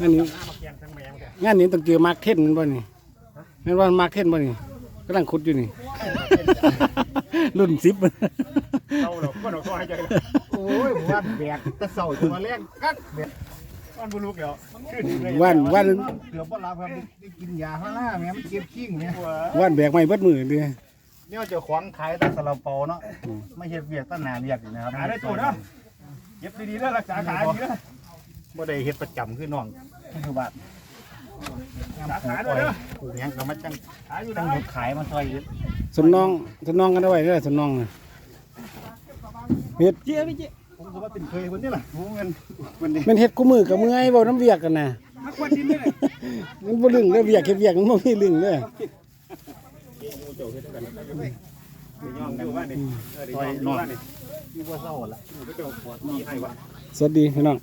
งานนี้หน้ามาแกงทั้งแมงแกงานนี้ต้องเจอมาร์คเทนบ่นี่แม่นว่ามาร์คเทนบ่นี่กำลังขุดอยู่นี่ รุ่นสิบเอาหรอกก็หนอกให้ใจโอ้ยผมว่าแบกแตะเสาตัวแรกกักแบกวันบุลุกเดี๋ยวขึ้นเลยวันวันเกือบว่ารับครับได้กินยาพาราแม่มันเก็บขี้งเนี่ยวันแบกไม้เบิดมือเด้เนี่ยเจ้าของขายตั้งสลับเปาเนาะไม่เห็ดเวียกตั้งนานเวียกอยู่นะครับหาได้ตัวเนาะเย็บดีๆแล้วรักษาขาดีนะ บ่ได้เฮ็ดประจำคือน้องคือบาทรักษาด้วยนะปลูกหยังก็มาจังขาอยู่จันะงหยุดขายมาซอยอยู่สนน้องสนน้องกันเอาไว้เด้อสนน้องน่ะเฮ็ดเจี๊ยบเจี๊ยบผมก็ว่าเป็นเคยคนนี้ล่ะรู้เงินคนนี้แมันเฮ็ดกูมือกับมือไอ้บ่น้ำเวียกกันน่ะ มาควันดินเลยมันบ่ลึงเด้อเวียกเฮ็ดเวียกมันบ่มีลึงเด้อย่องกันว่านี่ซอยนอนอยู่บ่เศร้าละมีให้วะ สวัสดีพี่น้อง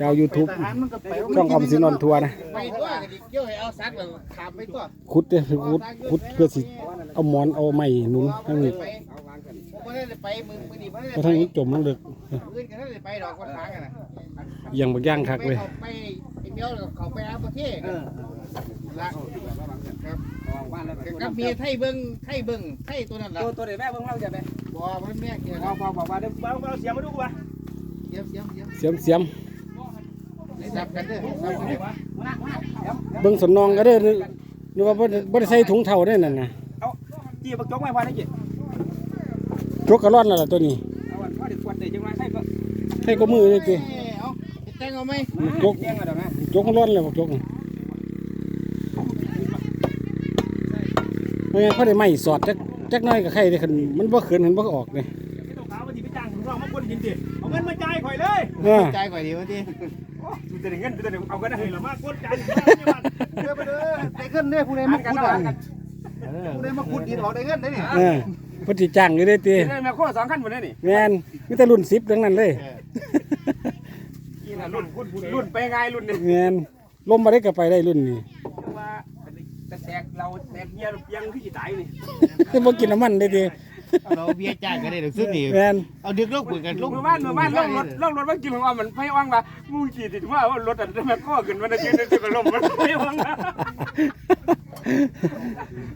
ชาว YouTube ทหารมันก็ไปช่องออมสินอนทัวร์นะไปตัวก็ดิเกี่ยวให้เอาซักแล้วขามไปตัวขุดเด้อคือขุดขุดเพื่อสิเอาหมอนเอาไม้หนุนทั้งนี้ไปผมบ่ได้ไปมึงมื้อนี้บ่ได้เพราะทั้งนี้จมลงลึกมื้อก็ได้ไปดอกคนทางกันน่ะเอียังบักย่างคักเลยไปไปไอ้เมียวเขาไปอาประเทศละครับกับเมียไทยเบิ้งไทยเบิ้งไทยตัวนั้นละตัวตัวเดี๋ยวแม่เบิ่งเราจะไปบ่มันแม่เกี่ยวบอกบอกบอกว่าเดี๋ยวเบาเบาเสียมาดูวะเยี่ยมเยี่ยมเยี่ยมเสียมเสียมได้จับกัน เด้อจับกันเด้อเบิ่งสนนองก็ได้อนึนึกว่าบ่ได้บ่ได้ใส่ถุงเท่าได้นั่นน่ะจีบักจกไม่พอได้จีจกกระร่อนแล้วล่ะตัวนี้เอาวันพ่อเด็กควันเด็กจังไรใช่ก็ใส่ก็มือเลยติเอ้ยเอาไปแต่งเอาไหมจกเลี้ยงกันเดี๋ยวนะจกมันร้อนเลยบอกจกนี่ไม่งั้นเขาได้ไม้สอดจักจักหน้อยกับใครได้คันมันบ่เขินเห็นบ่ออกเลยไอ้ตัวขาวมันจีไปจ้างของเรามาคนดินดิเอาเงินมาจ่ายข่อยเลยเออใจกว่าดีวะทีดู แต่เงินดูแต่เอาเงินให้ละมากกดจ่ายเด้อไปเด้อได้เงินเด้อผู้ใดมาขุดอะผู้ใดมาขุดดินออกได้เงินได้นี่เออเพิ่นสิจ้างอยู่เด้อติได้แม่โคสองขั้นหมดเลยนี่แม่นมีแต่รุ่น10ทั้งนั้นเลยรุ่นรุ่นไปไงรุ่นนี่แม่นลมบ่ได้ก็ไปได้รุ่นนี้ว่าแต่แสกเราแสกเบียร์ยังคือจีตายนี่บ่กินน้ำมันได้ติ เราเบียร์จ่ายกันได้ดอกสุดนี่แม่นเอาดึกลงคุยกันลงเมื่อวานเมื่อวานล่องรถล่องรถว่ากินของมันไฟว่างมามูจีติดว่าว่ารถอันแม่โคขึ้นมันจะยืนจะกระลมมันไฟว่าง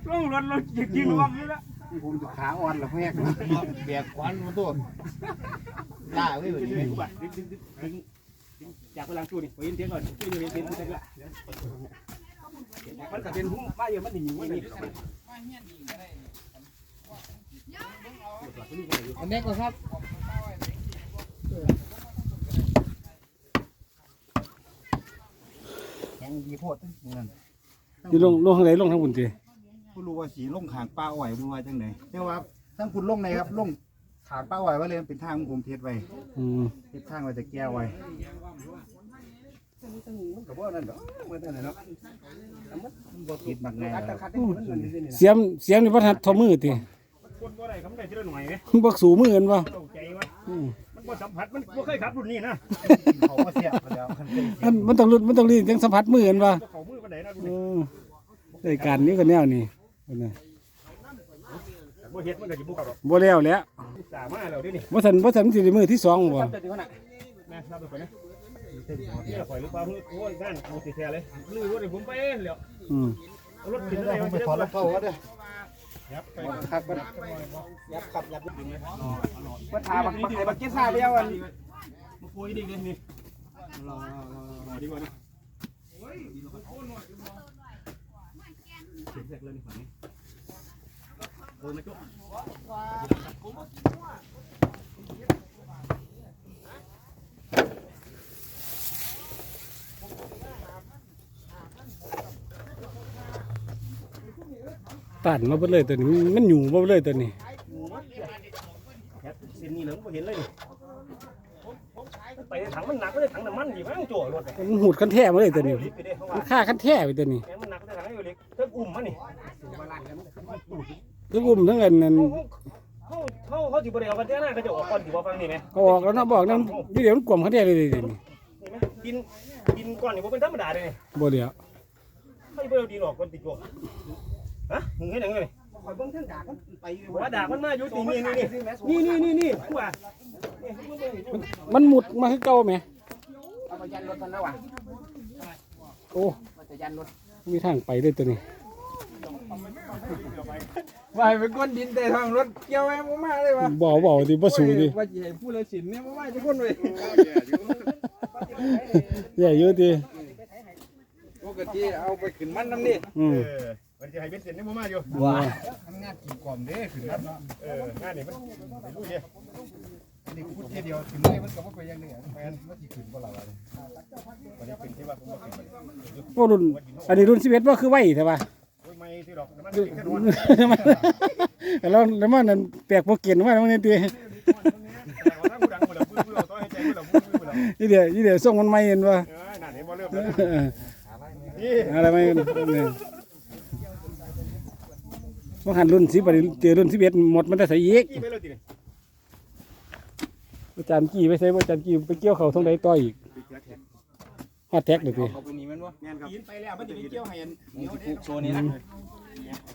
ล่องรถเรากินว่างนี่ละผมจะขาอ่อนแล้วแม่แบกควันมาตัวล่าไว้แบบนี้จากพลังตู้นี่ไปยินเสียงก่อนตู้นี่เป็นเป็นเป็นละมันก็เป็นหุ้มมาเยอะมันหนีมันนี่ อันนี้ก็ครับแข็งดีโพดนั่นสิลงลงทางไหนลงทางบุญติผู้รู้ว่าสีลงขางป้าอ้อยรู้ว่าจังไดแต่ว่าทั้งคุณลงไหนครับลงขางป้าอ้อยว่าเลยมันเป็นทางของผมเทศไว้อืมเทศทางไว้จะแก้ไว้กับว่านั่นเนาะมันนั่นเนาะบ่คิดมักไงการคตะรับขัดนี่มันนี่นี่เสียมเสียมนี่บ่ทัดเทอมือติ คนบ่ได้คำได้ทีละหน่อยไหมบ่สู่มือกันบ่ตกใจวะอืมมันบ่สัมผัสมันบ่เคยขับรุ่นนี้นะเขาก็เสียบไปแล้วคันเป็นมันมันต้องรุดมันต้องรีดจังสัมผัสมือกันบ่เขามือกันไหนนะเออรายการนี้ก็แนวนี้พุ่นน่ะบ่เฮ็ดมันก็สิบ่กับหรอกบ่แล้วแหล้วสามาแล้วดินี่บ่ทันบ่ทันสิได้มือที่สองบ่จับตัวน่ะนะรับไปก่อนนะนี่ข่อยหรือเปล่าโอ้ยงานเอาสิแท้เลยลือว่าเดี๋ยวผมไปแล้วอืมรถขึ้นได้ผมไปถอดรองเท้าก็ได้ ครับมันยับขับยับก็ทาบักบักไอ้บักกินซาเดียวันมาคุยดิเลยนี่รอรอดีกว่านะเสียงแรกเลยนี่ฝั่งนี้โดนไหมจุ๊บ ตัดมาเบิดเลยตัวนี้มันอยู่มาเบิดเลยตัวนี้แคปเส้นนี้เหลืองบ่เห็นเลยนี่ไปถังมันหนักก็ได้ถังน้ำมันอยู่ข้างจั่วรถมันหูดคันแท้มาเลยตัวนี้ลิฟต์ไปได้เขาว่ามันฆ่าคันแท้ไปตัวนี้แหมมันหนักก็ได้ถังอยู่เล็กเพิ่งอุ้มมันนี่ทั้งอุ้มทั้งอันนั้นเขาเขาเขาสิบ่ได้เอากันเท่านั้นเขาจะออกก่อนสิบ่ฟังนี่ไหมก็ออกแล้วนะบอกนั้นนี่เดี๋ยวมันกลมคันแท้เลยตัวนี้นี่ไหมกินกินก่อนนี่บ่เป็นธรรมดาเลยนี่บ่เดียวเขาจะไปเอาดินออกก่อนติดตัว ฮะมึงเห็นยังไงคอยเบิ่งเท่งดาบไปว่าดาบมันมาอยู่ตีนี่นี่นี่นี่นี่นี่กูว่ามันหมุดมาคือเก่าไหมเอาไปเขายันรถมันแล้วว่ะโอ้มันจะยันรถมีทางไปด้วยตัวนี้ว่าให้เป็นก้นดินแต่ทางรถเกี่ยวไว้บ่มาเลยวะบ่เอาบ่เอาดิบ่สูดิว่าสิให้ผู้ละสินเนี่ยบ่มาจะคนเว้ยใหญ่เยอะดิปกติเอาไปขึ้นมันน้ำนี่อื มเออมันจะให้เป็นเส้นนี่บ่มาอยู่ว้าทำงานกี่กล่อมเด้ขึ้นรถเนาะเอองานนี่มันไม่รู้เนี่ยอันนี้พูดทีเดียวถึงเลยมันก็บ่ไปยังเหนือแม่นมันสิขึ้นบ่ล่ะวะวันนี้เป็นที่ว่าผมบ่เป็นโอ้รุ่นอันนี้รุ่น11บ่คือไว้ใช่ป่ะโอ้ยไม่ที่ดอกน้ำมันกินแค่นอนแล้วแล้วมันนั่นแปลกบ่เก่งว่ามันนี่ติแต่ว่าถ้าผู้ดังบ่ละผู้ผู้ต่อให้ใจบ่ละผู้ผู้ละอีเดี๋ยวอีเดี๋ยวส่งมันใหม่เห็นว่าเออนั่นเห็นบ่เริ่มแล้วนี่อะไรไม่เนี่ย ว่าหันรุ่นสิบดเจอรุ่นสิบเอ็ดหมดมันได้ใส่อีกกี่ไปเลยทีนี่อาจารย์กี้ไปใส่อาจารย์กี้ไปเกี่ยวเขาทางใดต่ออีกฮอดแท็กเดี๋ยวพี่เอาไปนี่มันบ่งานครับกินไปแล้วมันจะไปเกี่ยวให้อันเหนียวผูกโซนี่นะ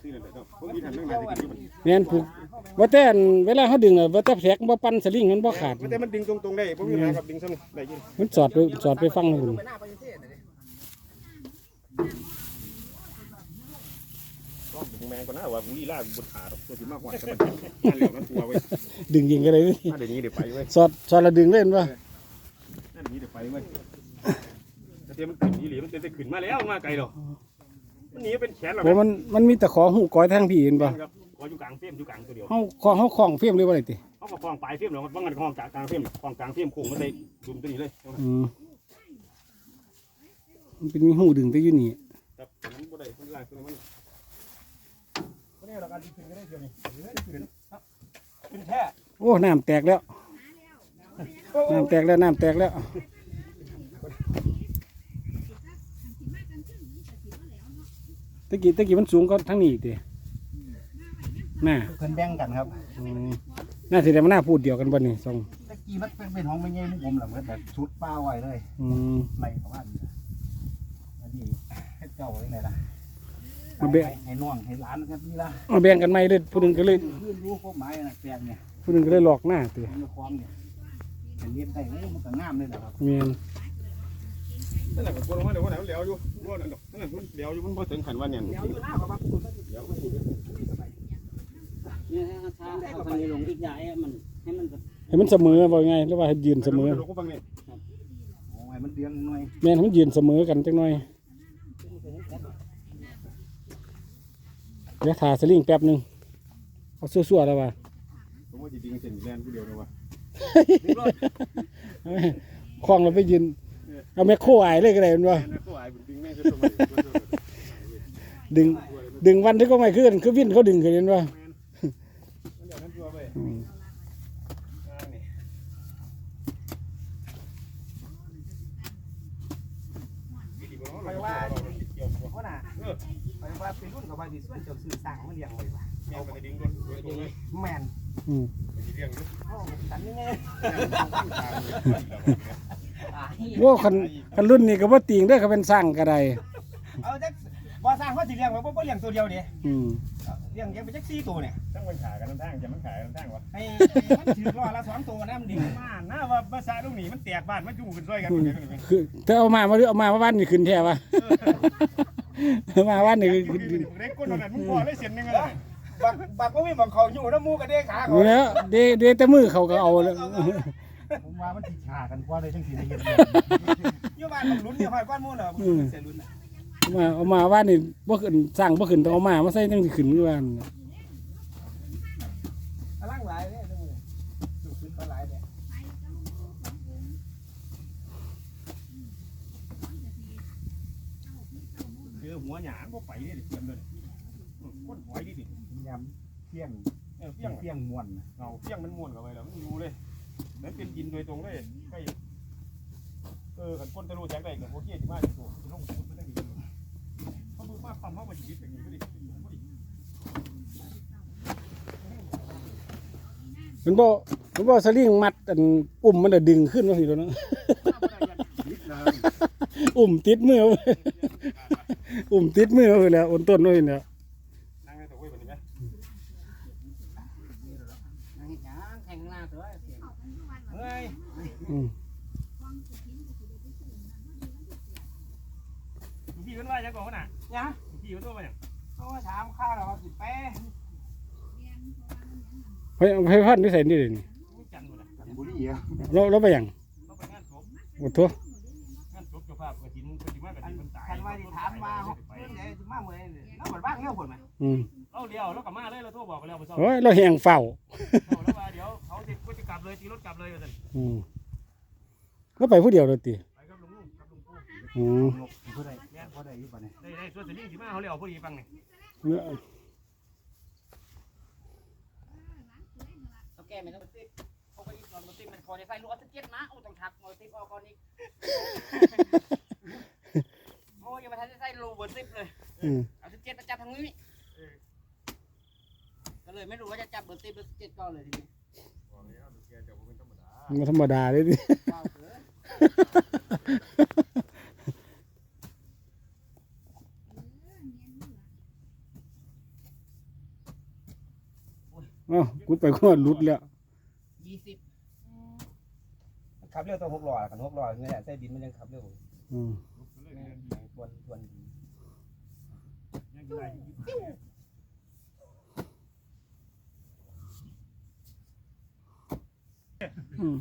ซื้อเลยต้องผมมีทันเรื่องงานที่กินอยู่แม่นผูกว่าแต่อันเวลาเขาดึงอะว่าแต่แท็กบ่ปั่นสลิงมันบ่ขาดแต่มันดึงตรงๆได้ผมมีปัญหากับดึงซ้ำได้ยินมันสอดไปสอดไปฟังหุ่น ไปหน้าไปเทศน่ะดิ ก็ดึง แมงก่อนนะว่าบุรีล่าบุญหาตัวที่มากกว่าแต่มันนั่นเหลียวมันกลัวไว้ดึงยิงกันเลยถ้าเดี๋ยวนี้เดี๋ยวไปไว้สอดสอดและดึงเล่นว่านั่นนี้เดี๋ยวไปไว้แต่เดี๋ยวมันขึ้นอีหลีมันจะขึ้นมาแล้วมาไกลหรอมันหนีเป็นแขนหรอโหมันมันมีแต่ขอหูก้อยทางพี่เห็นป่ะครับขออยู่กลางเฟียมอยู่กลางตัวเดียวเฮาของเฮาของเฟียมเลยบ่ได้ติเขาก็คลองปลายเฟียมหรอกว่างันคลองกลางกลางเฟียมคลองกลางเฟียมโค้งมันได้ดุมตัวนี้เลยอืมมันเป็นมีหูดึงแต่อยู่นี่ครับมันบ่ได้มันล่างตัวมันก็เนี่ยเราการขึ้นก็ได้เดียวนี่ขึ้นขึ้นแท้โอ้น้ำแตกแล้วน้ำแตกแล้วน้ำแตกแล้วตะกี้ตะกี้มันสูงก็ทั้งนี้ติน่าเพิ่นแบ่งกันครับอืมน่าสิได้มาหน้าพูดเดียวกันบ่นี่สองตะกี้มันเป็นเป็นห้องไม่ใหญ่ผมล่ะมันแบบชุดป้าไว้เลยอืมไหลประมาณนี้อันนี้ให้เจ้าไว้ไหนล่ะ มาแบ่งให้น้องให้หลานครับนี่ล่ะมาแบ่งกันใหม่เลยผู้หนึงก็เลยพื้นรู้พวกไม้น่ะแปลงเนี่ยผู้หนึงก็เลยหลอกหน้าติมีความเนี่ยเห็นเรียนได้โอ้มันก็งามเลยแหละครับแม่นนั่นแหละผมกลัวว่าเดี๋ยววันไหนมันเหลวอยู่ว่านั่นดอกนั่นแหละมันเหลวอยู่มันพอถึงขันว่าเนี่ยเดี๋ยวอยู่หน้าครับเนี่ยถ้าเอาคันนี้ลงอีกอย่างมันให้มันแบบให้มันเสมอบ่ไงหรือว่าให้ยืนเสมอลงก็ฟังนี่โอ้ยมันเดือนหน่อยแม่นให้มันยืนเสมอกันจังหน่อย เดี๋ยวทาสลิงแป๊บหนึงเอาซั่วๆแล้วว่าผมว่าจริงๆเส้นแลนผู้เดียวเลยว่ะคล้องเราไปยืน เอาแมคโครอายเลยก็ได้แม่นว่าแม่ก็อายบุญจริงแม่ก็ต้องมาดึงดึงวันที่ก็ไม่ขึ้นคือวินเขาดึงขึ้นเห็นว่า เดี๋ยวนั้นตัวไป อืม นี่ ไปว่าเพราะน่ะไปว่าเป็นรุ่นกับว่าดิ ส่วนเจ้าสื่อสร้างมันเลี้ยงไว้ว่ะเอาไปดิ้งด้วยด้วยตัวเลยแม่นอืมไปเลี้ยงด้วยโอ้ตันนี่ไงว่าคันคันรุ่นนี้ก็บ่ติงเด้อเขาเป็นสร้างก็ได้เอาจักบ่สร้างเขาสิเลี้ยงไว้บ่บ่เลี้ยงตัวเดียวเด้อืมเลี้ยงยังไปจัก4ตัวเนี่ยตั้งมันขายกันน้ำทางจะมันขายกันน้ำทางวะให้มันถือล้อละ2ตัวน้ำดิ่งมาหน้าว่าภาษาลูกหนีมันแตกบ้านมันอยู่กันซอยกันคือถ้าเอามามาหรือเอามาว่าบ้านนี่ขึ้นแท้วะเอา มาว่านนี่คือเด็กก้นนั่นมึงพอเลยเสียนนึงเลยบักบักบ่มีหมองเขาอยู่น้ำมูกกระเด้ขาเขานี่แล้วเดเดแต่มือเขาก็เอาแล้วผมว่ามันสิขากันกว่าเลยจังสิได้เฮ็ดอยู่บ้านมันลุ้นอยู่หอยก้อนมูลเหรอเสียลุ้นน่ะมาเอามาว่านนี่บ่ขึ้นสร้างบ่ขึ้นต้องเอามามาใส่จังสิขึ้นคือว่านนน่ะ พลังหลายเด้ดูดูขึ้นก็หลายเด้ เจอ หัวหยางก็ไปนี่เตรียมเลยก้นหอยดิดิยำเที่ยงเออเพี้ยงเที่ยงมวนเราเพี้ยงมันมวนเข้าไปแล้วมันอยู่เลยนั่นเป็นดินโดยตรงเลยใกล้เออขันก้นตะลุแจ็คได้กับพวกเกี้ยที่มาที่ตัวลงมันได้ดีเขาดูมาปั๊มเขามาชีวิตอย่างนี้ก็ดิมันบ่มันบ่สลิงมัดอันอุ้มมันน่ะดึงขึ้นว่าสิโดนเนอุ้มติดมือ อุ้มติดมือไว้แล้วอ้นต้นไว้แล้วนั่งในตัวเว้ยแบบนี้ไหมนั่งจ้างแข่งหน้าตัวเสียงเฮ้ยอืมพี่กันว่าจะก่อนน่ะยังพี่กันตัวมาอย่างเขามาถามข้าวเราสิแป้เฮ้ยให้พันนิสัยนี่เลยนี่ไม่จันหมดเลยบุรีอะเราเราไปหยังต้องไปงานศพโอ้ทัว มาเมื่อไหร่แล้วเหมือนบ้านเงี้ยผลไหมอืมเราเลี้ยวแล้วกลับมาเลยเราโทรบอกไปแล้วไปซ่อมโอ้ยเราแหงเฝ้าแล้วว่าเดี๋ยวเขาจะก็จะกลับเลยตีรถกลับเลยว่าซั่นอืมแล้วไปผู้เดียวเลยตีไปกับลุงลุงกับลุงปู่อืมผู้ใดผู้ใดอยู่บ่เนี่ยได้ได้ส่วนสลิงสิมาเขาเลี้ยวพอดีฟังนี่เขาแก้ไม่ต้องติดเขาไปอีกนอนติดมันคอจะใส่ลูกออกซิเจนนะโอ้ต้องทักมอติดออกก่อนอีกโอ้ยังไม่ทันได้ใส่รูเบอร์ซิปเลย อืมออกซิเจนมาจับทางนี้ก็เลยไม่รู้ว่าจะจับเบอร์ซิปหรือออกซิเจนก่อนเลยทีนี้มันธรรมดาเลยดิว้าวเกินเอ้ากูไปก็หลุดแล้วยี่สิบขับเร็วตัวหกล้อกันหกล้อเงี้ยใส่ดินมันยังขับเร็วอืม ทวนทวน ยัง อยู่ได้อยู่อืม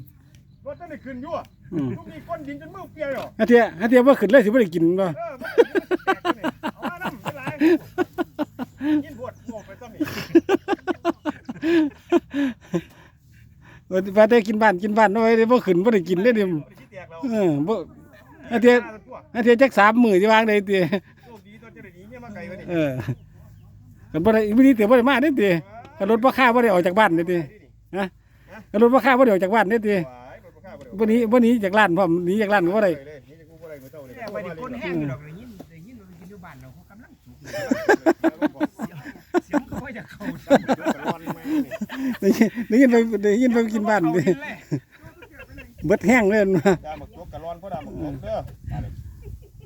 รถต้องได้ขึ้นอยู่อืมลูกนี้ก้นดินจนมือเปียกหรออาเทียอาเทียว่าขึ้นเลยสิบ่ได้กินบ่เออมันแตกเลยเอามาน้ำไม่ไรยินบวดโง่ไปซ้ำนี่ว่าว่าได้กินบ้านกินบ้านเอาไว้ได้บ่ขึ้นบ่ได้กินเลยดิไม่ได้คิดแตกเราเออบ่อาเทียอาเทียจักสามมื้อสิวางได้ติ มาไกลวะนี่เออกันบ่ได้วิธีเตียบ่ได้มาเด้ติกันรถบ่ค่าบ่ได้ออกจากบ้านเด้ติกันรถบ่ค่าบ่ได้ออกจากบ้านเด้ติวายรถบ่ฆ่าบ่ได้บ่หนี้บ่หนี้จากร้านพร้อมหนีจากร้านก็บ่ได้เลยนี่จะกูบ่ได้กูเจ้าเลยแก้ไปดิคนแห้งอยู่ดอกได้ยินได้ยินเรากินอยู่บ้านเราเขากำลังสุกเสียงเขาจะเข้าได้ยินได้ยินไปได้ยินไปกินบ้านติเบิดแห้งเลยมันว่าดาหมักจกกะร้อนเพราะดาหมักจกเด้อ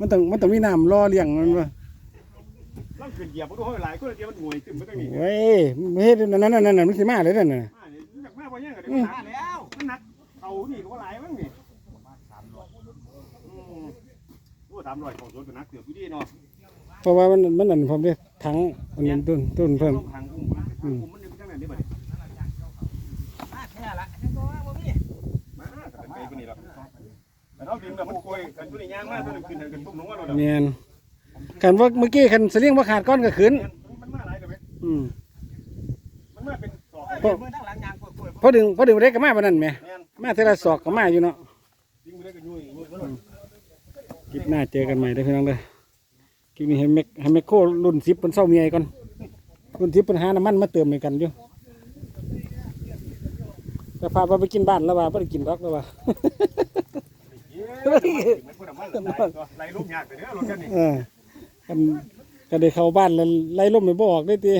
มันต้องมันต้องมีน้ำรอเลี้ยงมันว่า ต้องขึ้นเหยียบบ่ดูให้หลายคนเดียวมันหวยขึ้นมาตั้งนี่เว้ยเฮ็ดนั่นนั่นนั่นมันสิมาเลยนั่นน่ะมาเนี่ยอยากมาบ่ยังก็ได้มาแล้วมันหนักเอานี่ก็หลายมั้งนี่ประมาณ300อืมโอ้300ของสวนก็หนักเกือบอยู่ดีเนาะเพราะว่ามันมันนั่นพร้อมเด้ทั้งอันนี้ต้นต้นเพิ่มทางอุ้มทางอุ้มมันอยู่จังนั้นนี่บัดนี้มาแค่ละฉันก็ว่าบ่มีมาก็เป็นไปคนนี้หรอกแต่เอาดินแบบมันโกยกันตัวนี้ย่างมาตัวนี้ขึ้นกันตุ้มลงมาโดดแม่น กันว่าเมื่อกี้คันสลิงบ่ขาดก้อนก็ขึ้นมันมาหลายเลยไหมอืมมันมาเป็นสอกเปิดมือทั้งหลังยางกล้วยพอดึงพอดึงได้ก็มาปานนั้นแหมแม่นมาเทอละศอกก็มาอยู่เนาะยิงไปได้ก็ยุ่ยยุ่ยมันคลิปหน้าเจอกันใหม่เด้อพี่น้องเด้อคลิปนี้ให้เมกให้เมคโครุ่น10เพิ่นเซาเมียก่อนรุ่น10เพิ่นหาน้ำมันมาเติมให้กันอยู่แต่พาว่าไปกินบ้านแล้วว่าบ่ได้กินดอกแล้วว่ามันพูดมันไหลลูกยากไปเด้อรถกันนี่ กันก็ได้เข้าบ้านแล้วไล่ลมไปบออกได้ตี